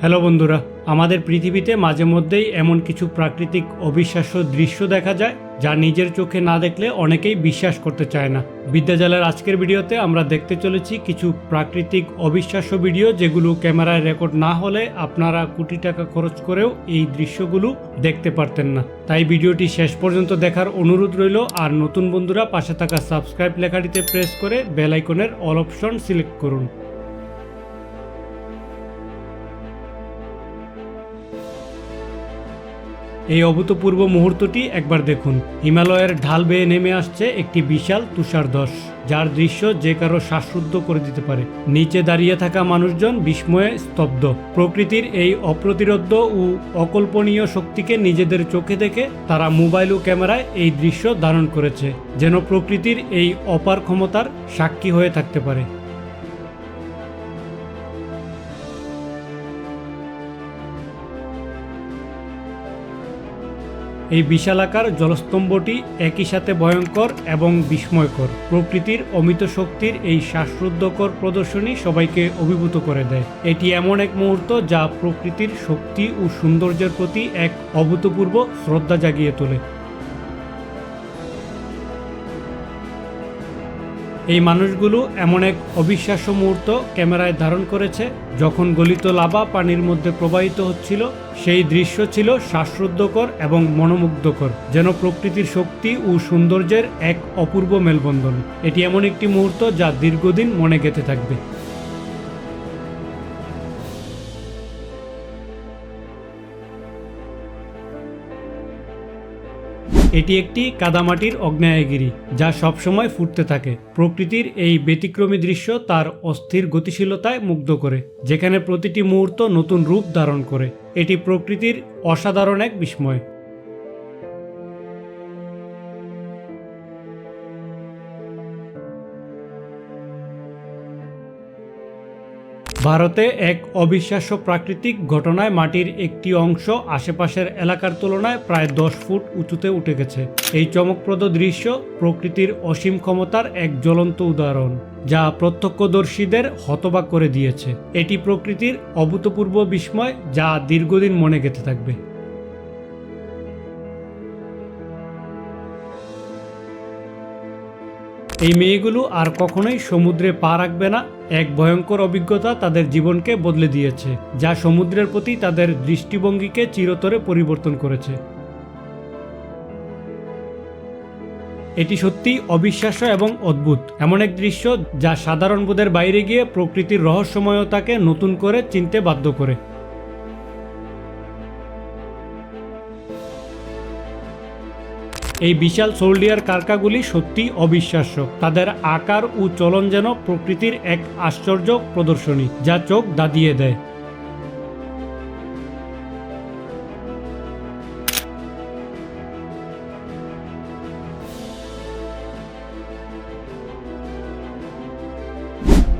Hello বন্ধুরা, আমাদের পৃথিবীতে মাঝে মধ্যেই এমন কিছু প্রাকৃতিক অবিশ্বাস্য দৃশ্য দেখা যায় যা নিজের চোখে না দেখলে অনেকেই বিশ্বাস করতে চায় না। বিদ্যাজালের আজকের ভিডিওতে আমরা দেখতে চলেছি কিছু প্রাকৃতিক অবিশ্বাস্য ভিডিও যেগুলো ক্যামেরায় রেকর্ড না হলে আপনারা কোটি টাকা খরচ করেও এই দৃশ্যগুলো দেখতে পারতেন না। তাই ভিডিওটি শেষ পর্যন্ত দেখার অনুরোধ রইল, আর নতুন বন্ধুরা পাশে থাকা সাবস্ক্রাইব লেখাটিতে প্রেস করে বেল আইকনের অল অপশন সিলেক্ট করুন। এই অভূতপূর্ব মুহূর্তটি একবার দেখুন। হিমালয়ের ঢাল বেয়ে নেমে আসছে একটি বিশাল তুষারধস যার দৃশ্য যে কারও শ্বাসরুদ্ধ করে দিতে পারে। নিচে দাঁড়িয়ে থাকা মানুষজন বিস্ময়ে স্তব্ধ। প্রকৃতির এই অপ্রতিরোধ্য ও অকল্পনীয় শক্তিকে নিজেদের চোখে দেখে তারা মোবাইল ও ক্যামেরায় এই দৃশ্য ধারণ করেছে, যেন প্রকৃতির এই অপার ক্ষমতার সাক্ষী হয়ে থাকতে পারে। এই বিশালাকার জলস্তম্ভটি একই সাথে ভয়ঙ্কর এবং বিস্ময়কর। প্রকৃতির অমিত শক্তির এই শ্বাসরুদ্ধকর প্রদর্শনী সবাইকে অভিভূত করে দেয়। এটি এমন এক মুহূর্ত যা প্রকৃতির শক্তি ও সৌন্দর্যের প্রতি এক অভূতপূর্ব শ্রদ্ধা জাগিয়ে তোলে। এই মানুষগুলো এমন এক অবিশ্বাস্য মুহূর্ত ক্যামেরায় ধারণ করেছে, যখন গলিত লাভা পানির মধ্যে প্রবাহিত হচ্ছিল, সেই দৃশ্য ছিল শ্বাসরুদ্ধকর এবং মনোমুগ্ধকর, যেন প্রকৃতির শক্তি ও সৌন্দর্যের এক অপূর্ব মেলবন্ধন। এটি এমন একটি মুহূর্ত যা দীর্ঘদিন মনে গেঁথে থাকবে। এটি একটি কাদামাটির অগ্নেয়গিরি যা সবসময় ফুটতে থাকে। প্রকৃতির এই ব্যতিক্রমী দৃশ্য তার অস্থির গতিশীলতায় মুগ্ধ করে, যেখানে প্রতিটি মুহূর্ত নতুন রূপ ধারণ করে। এটি প্রকৃতির অসাধারণ এক বিস্ময়। ভারতে এক অবিশ্বাস্য প্রাকৃতিক ঘটনায় মাটির একটি অংশ আশেপাশের এলাকার তুলনায় প্রায় দশ ফুট উঁচুতে উঠে গেছে। এই চমকপ্রদ দৃশ্য প্রকৃতির অসীম ক্ষমতার এক জ্বলন্ত উদাহরণ, যা প্রত্যক্ষদর্শীদের হতবাক করে দিয়েছে। এটি প্রকৃতির অভূতপূর্ব বিস্ময় যা দীর্ঘদিন মনে গেঁথে থাকবে। এই মেয়েগুলো আর কখনোই সমুদ্রে পা রাখবে না। এক ভয়ঙ্কর অভিজ্ঞতা তাদের জীবনকে বদলে দিয়েছে, যা সমুদ্রের প্রতি তাদের দৃষ্টিভঙ্গিকে চিরতরে পরিবর্তন করেছে। এটি সত্যি অবিশ্বাস্য এবং অদ্ভুত। এমন এক দৃশ্য যা সাধারণ বোধের বাইরে গিয়ে প্রকৃতির রহস্যময়তাকে নতুন করে চিনতে বাধ্য করে। এই বিশাল সোল্ডিয়ার কারকাগুলি সত্যি অবিশ্বাস্য। তাদের আকার ও চলন যেন প্রকৃতির এক আশ্চর্য প্রদর্শনী, যা চোখ দাদিয়ে দেয়।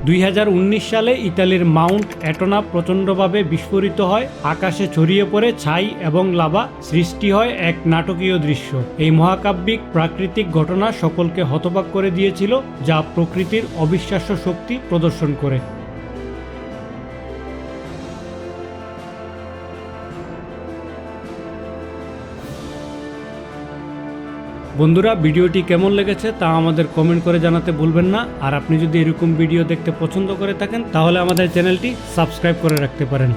দুই হাজার উনিশ সালে ইতালির মাউন্ট অ্যাটোনা প্রচণ্ডভাবে বিস্ফোরিত হয়, আকাশে ছড়িয়ে পড়ে ছাই এবং লাভা সৃষ্টি হয় এক নাটকীয় দৃশ্য। এই মহাকাব্যিক প্রাকৃতিক ঘটনা সকলকে হতবাক করে দিয়েছিল, যা প্রকৃতির অবিশ্বাস্য শক্তি প্রদর্শন করে। বন্ধুরা, ভিডিওটি কেমন লেগেছে তা আমাদের কমেন্ট করে জানাতে ভুলবেন না। আর আপনি যদি এরকম ভিডিও দেখতে পছন্দ করে থাকেন, তাহলে আমাদের চ্যানেলটি সাবস্ক্রাইব করে রাখতে পারেন।